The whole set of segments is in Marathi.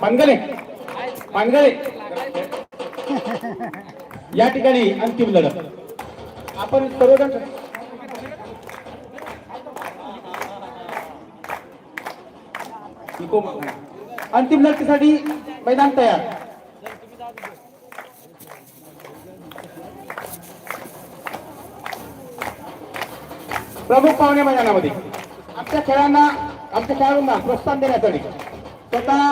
पानगले पानगले या ठिकाणी अंतिम लढत. आपण सर्वजण अंतिम लढतीसाठी मैदान तयार. प्रमुख पाहुणे मैदानामध्ये. आमच्या खेळांना आमच्या खेळाडूंना प्रोत्साहन देण्यासाठी स्वतः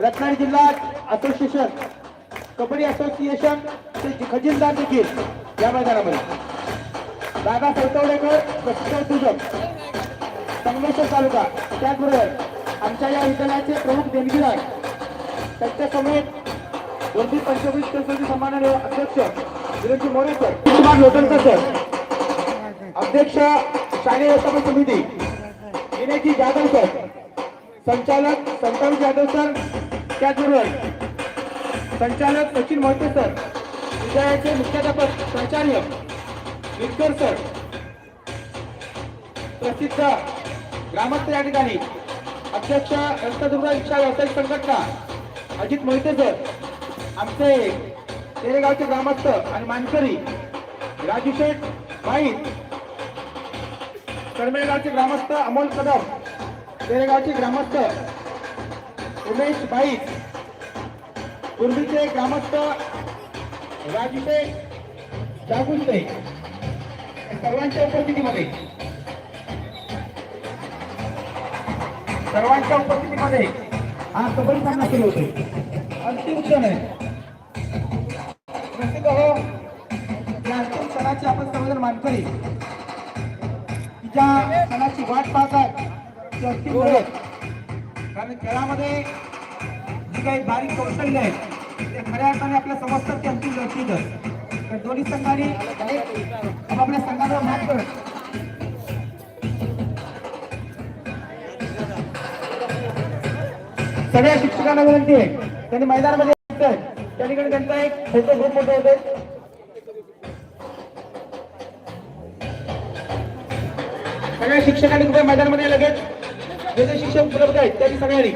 रत्नागिरी जिल्हा असोसिएशन कबड्डी असोसिएशन चे खजिनदार देखील या मैदानामध्ये. दादा सरतवडेकर प्रसिद्ध उद्योजक संगमेश्वर तालुका त्याचबरोबर आमच्या या विद्यालयाचे प्रमुख देणगीदार त्यांच्या समेत पंचवीस संसदी सन्माननीय अध्यक्ष विरेंद्र मोरेकर कुमार लोटणकर सर अध्यक्ष शालेय व्यवस्थापन समिती विनयजी जाधव सर संचालक संतोष जाधव सर त्याचबरोबर संचालक सचिन मोहिते सर विद्यालयाचे मुख्याध्यापक प्राचार्य विरकर सर प्रसिद्ध ग्रामस्थ या ठिकाणी अध्यक्ष रक्तदुर्ग इच्छा व्यावसायिक संघटना अजित मोहिते सर आमचे तेरेगावचे ग्रामस्थ आणि मानकरी राजू शेठ भाई करमेगावचे ग्रामस्थ अमोल कदम तेरेगावचे ग्रामस्थ उमेश भाई पूर्वीचे ग्रामस्थ राजूचे जागुंदे सर्वांच्या उपस्थितीमध्ये सर्वांच्या उपस्थितीमध्ये हा कबड्डी सामना सुरू होतो. अंतिम क्षण आहे. प्रसिद्ध हो. क्षणाची आपण सर्वजण मानकरी. तिच्या सणाची वाट पाहतात ती लढत कारण खेळामध्ये जी काही बारीक कौशल्य आहे ते खऱ्या अर्थाने आपल्या समजतात की अंतिम लढतीतच तर दोन्ही संघाने आपापल्या संघावर मात करत. सगळ्या शिक्षकांना विनंती आहे. त्यांनी मैदानामध्ये. त्या ठिकाणी त्यांचा एक फोटो खूप मोठे होते सगळ्या शिक्षकांनी कुठे मैदानामध्ये लगेच. जे जे शिक्षक उपलब्ध आहेत त्यांनी सगळ्यांनी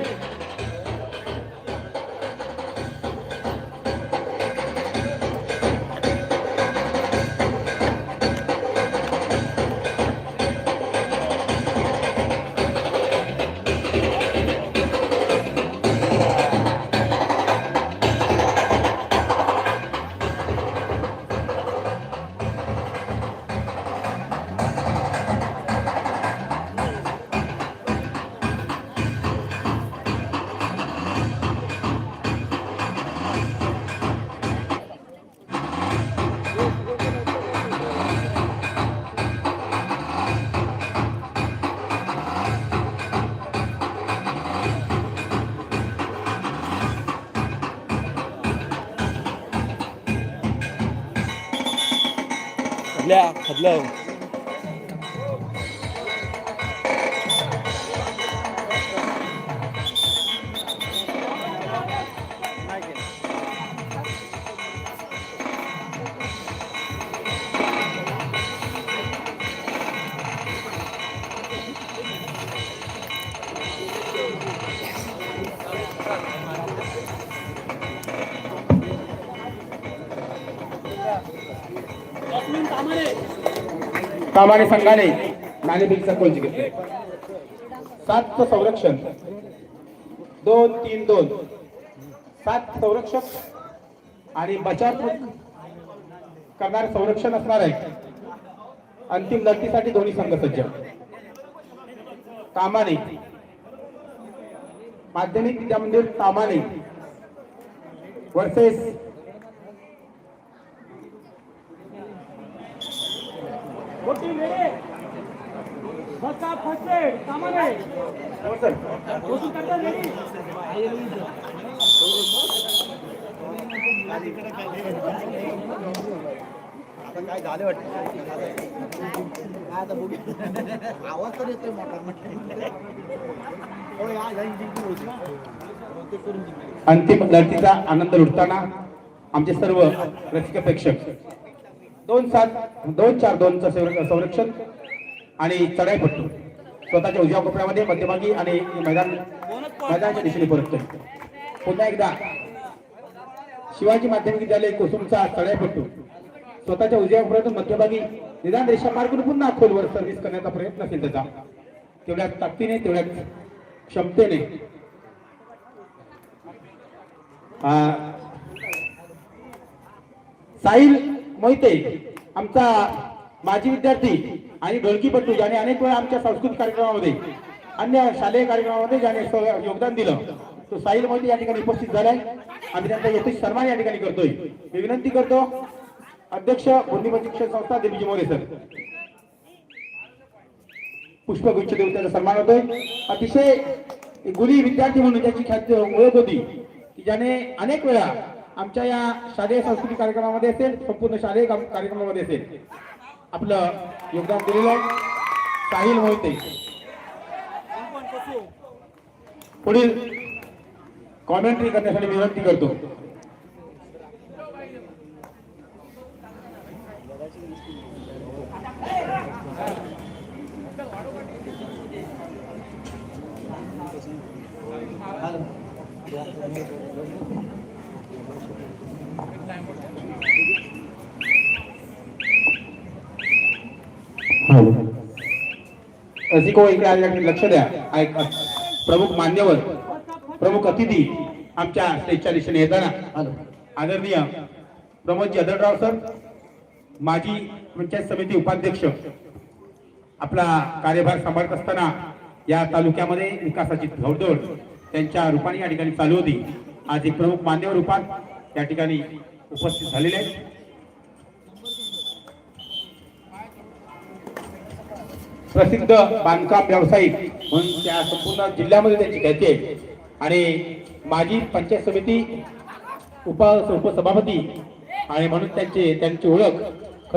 đa thật lớn Thank you. कामाने संघाने नाणेफेकीचा कोच जिंकले. सातचं संरक्षण. दोन तीन दोन. सात संरक्षक आणि बचाव करणारे संरक्षण असणार आहे. अंतिम लढतीसाठी दोन्ही संघ सज्ज. कामाने माध्यमिक विद्यामंदिर कामाने वर्सेस हो सर आता काय झाले वाटतं? काय आता बघू. आवाज तर येतोय मोठा करून जिंकली अंतिम लढतीचा आनंद लुटताना आमचे सर्व रसिक प्रेक्षक दोन सात दोन चार दोनचं संरक्षण आणि चढाईपट्टू. स्वतःच्या उजव्या कोपऱ्यामध्ये मध्यभागी आणि मैदान मैदानाच्या दिशेने परततोय. पुन्हा एकदा शिवाजी माध्यमिक विद्यालय कोसुमचा चढाईपट्टू. स्वतःच्या उजव्या कोपऱ्यातून मध्यभागी निदान रेषा पार करून पुन्हा खोलवर सर्व्हिस करण्याचा प्रयत्न असेल त्याचा. तेवढ्याच ताकदीने तेवढ्याच क्षमतेने. साहिल मोहिते आमचा माजी विद्यार्थी आणि ढोलकीपट्टू ज्याने अनेक वेळा आमच्या सांस्कृतिक कार्यक्रमामध्ये अन्य शालेय कार्यक्रमामध्ये ज्याने योगदान दिलं. तो साहिल मोहिते या ठिकाणी उपस्थित झालाय. आम्ही त्यांचा यथेच सन्मान या ठिकाणी करतोय. मी विनंती करतो अध्यक्ष भूमिपती शिक्षण संस्था देवीजी मोरे सर. पुष्पगुच्छ देऊन त्याचा सन्मान होतोय. अतिशय गुली विद्यार्थी म्हणून त्याची ख्याती ओळख होती की ज्याने अनेक वेळा आमच्या या शालेय सांस्कृतिक कार्यक्रमामध्ये असेल संपूर्ण शालेय कार्यक्रमामध्ये असेल. आपलं योगदान दिलेलं साहिल मोहिते. पुढील कॉमेंट्री करण्यासाठी विनंती करतो. रसिको इकडे आलेल्या लक्ष द्या. ऐक प्रमुख मान्यवर प्रमुख अतिथी आमच्या स्टेजच्या दिशेने येताना. आदरणीय प्रमोदजी अदरराव सर माजी पंचायत समिती उपाध्यक्ष आपला कार्यभार सांभाळत असताना या तालुक्यामध्ये विकासाची धवडोड त्यांच्या रूपाने या ठिकाणी चालू होती. आज एक प्रमुख मान्यवर रूपात त्या ठिकाणी उपस्थित झालेले आहेत. प्रसिद्ध बांधकाम व्यावसायिक म्हणून त्या संपूर्ण जिल्ह्यामध्ये त्यांची ख्याती आहे आणि माजी पंचायत समिती उप उपसभापती आणि म्हणून त्यांचे त्यांची ओळख